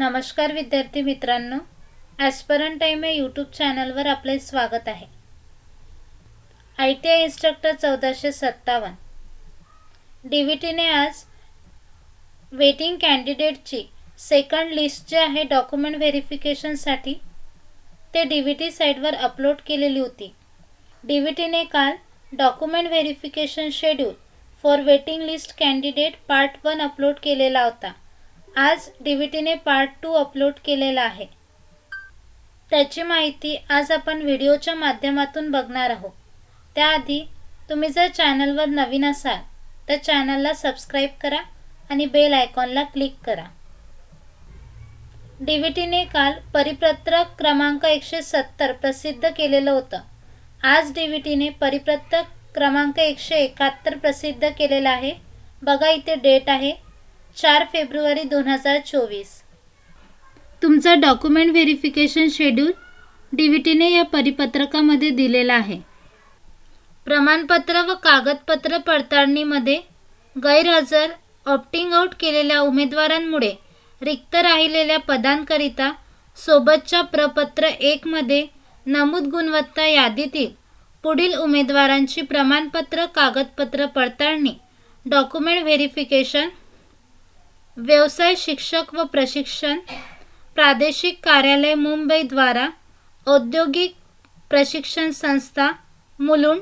नमस्कार विद्यार्थी मित्रांनो ॲस्परन टाईम या यूट्यूब चॅनलवर आपले स्वागत आहे. आय टी आय इन्स्ट्रक्टर चौदाशे सत्तावन्न. डी व्ही टीने आज वेटिंग कॅन्डिडेटची सेकंड लिस्ट जी आहे डॉक्युमेंट व्हेरिफिकेशनसाठी ते डी व्ही टी साईटवर अपलोड केलेली होती. डी व्ही टीने काल document verification schedule for waiting list candidate part one upload केलेला होता. आज डी व्ही टीने पार्ट टू अपलोड केलेला आहे. त्याची माहिती आज आपण व्हिडिओच्या माध्यमातून बघणार आहोत. त्याआधी तुम्ही जर चॅनलवर नवीन असाल तर चॅनलला सबस्क्राईब करा आणि बेल आयकॉनला क्लिक करा. डी व्ही टीने काल परिपत्रक क्रमांक एकशे सत्तर प्रसिद्ध केलेलं होतं. आज डी व्ही टीने परिपत्रक क्रमांक एकशे एकाहत्तर प्रसिद्ध केलेला आहे. बघा इथे डेट आहे. चार फेब्रुवारी दोन हजार चोवीस. तुमचा document verification schedule D V टीने या परिपत्रकामध्ये दिलेला आहे. प्रमाणपत्र व कागदपत्र पडताळणीमध्ये गैरहजर ऑप्टिंग आऊट केलेल्या उमेदवारांमुळे रिक्त राहिलेल्या पदांकरिता सोबतच्या प्रपत्र एकमध्ये नमूद गुणवत्ता यादीतील पुढील उमेदवारांची प्रमाणपत्र कागदपत्र पडताळणी डॉक्युमेंट व्हेरिफिकेशन व्यवसाय शिक्षक व प्रशिक्षण प्रादेशिक कार्यालय मुंबईद्वारा औद्योगिक प्रशिक्षण संस्था मुलुंड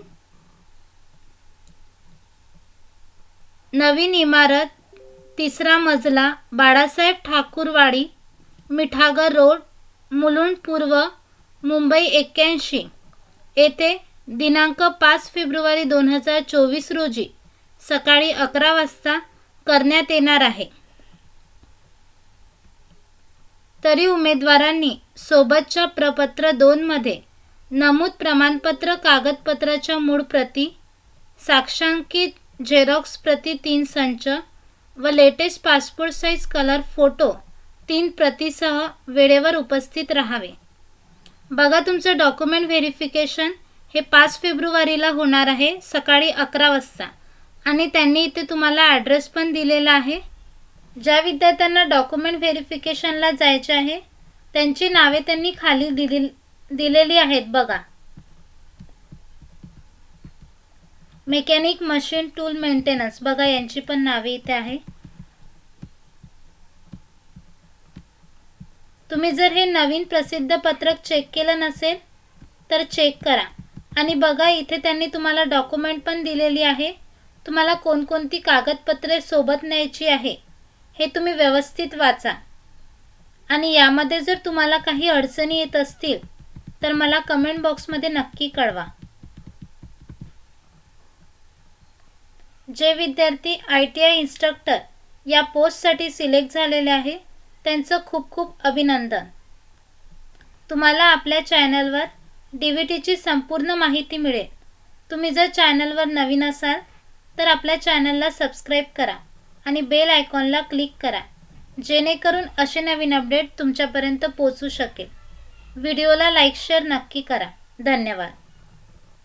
नवीन इमारत तिसरा मजला बाळासाहेब ठाकूरवाडी मिठागर रोड मुलुंड पूर्व मुंबई एक्क्याऐंशी. येथे दिनांक पाच फेब्रुवारी दोन हजार चोवीस रोजी सकाळी अकरा वाजता करण्यात येणार आहे. तरी उमेदवारांनी सोबतच्या प्रपत्र दोनमध्ये नमूद प्रमाणपत्र कागदपत्राच्या मूळ प्रती साक्षांकित झेरॉक्स प्रती तीन संच व latest passport size colour photo तीन प्रतीसह वेळेवर उपस्थित राहावे. बघा तुमचं डॉक्युमेंट व्हेरिफिकेशन हे पाच फेब्रुवारीला होणार आहे सकाळी अकरा वाजता. आणि त्यांनी इथे तुम्हाला ॲड्रेस पण दिलेला आहे. ज्या विद्यार्थ्यांना डॉक्युमेंट व्हेरिफिकेशनला जायचे आहे त्यांची नावे त्यांनी खाली दिली दिलेली आहेत बघा. मेकॅनिक मशीन टूल मेंटेनन्स बघा यांची पण नावे इथे आहे. तुम्ही जर हे नवीन प्रसिद्ध पत्रक चेक केलं नसेल तर चेक करा. आणि बघा इथे त्यांनी तुम्हाला डॉक्युमेंट पण दिलेली आहे. तुम्हाला कोणकोणती कागदपत्रे सोबत न्यायची आहे. हे तुम्ही व्यवस्थित वाचा. आणि यामध्ये जर तुम्हाला काही अडचणी येत असतील तर मला कमेंट बॉक्समध्ये नक्की कळवा. जे विद्यार्थी आय टी आय इन्स्ट्रक्टर या पोस्टसाठी सिलेक्ट झालेले आहे त्यांचं खूप खूप अभिनंदन. तुम्हाला आपल्या चॅनलवर डी व्ही टीची संपूर्ण माहिती मिळेल. तुम्ही जर चॅनलवर नवीन असाल तर आपल्या चॅनलला सबस्क्राईब करा. आणि बेल आयकॉनला क्लिक करा. जेणेकरून असे नवीन अपडेट तुमच्यापर्यंत पोचू शकेल. व्हिडिओला लाईक शेअर नक्की करा. धन्यवाद.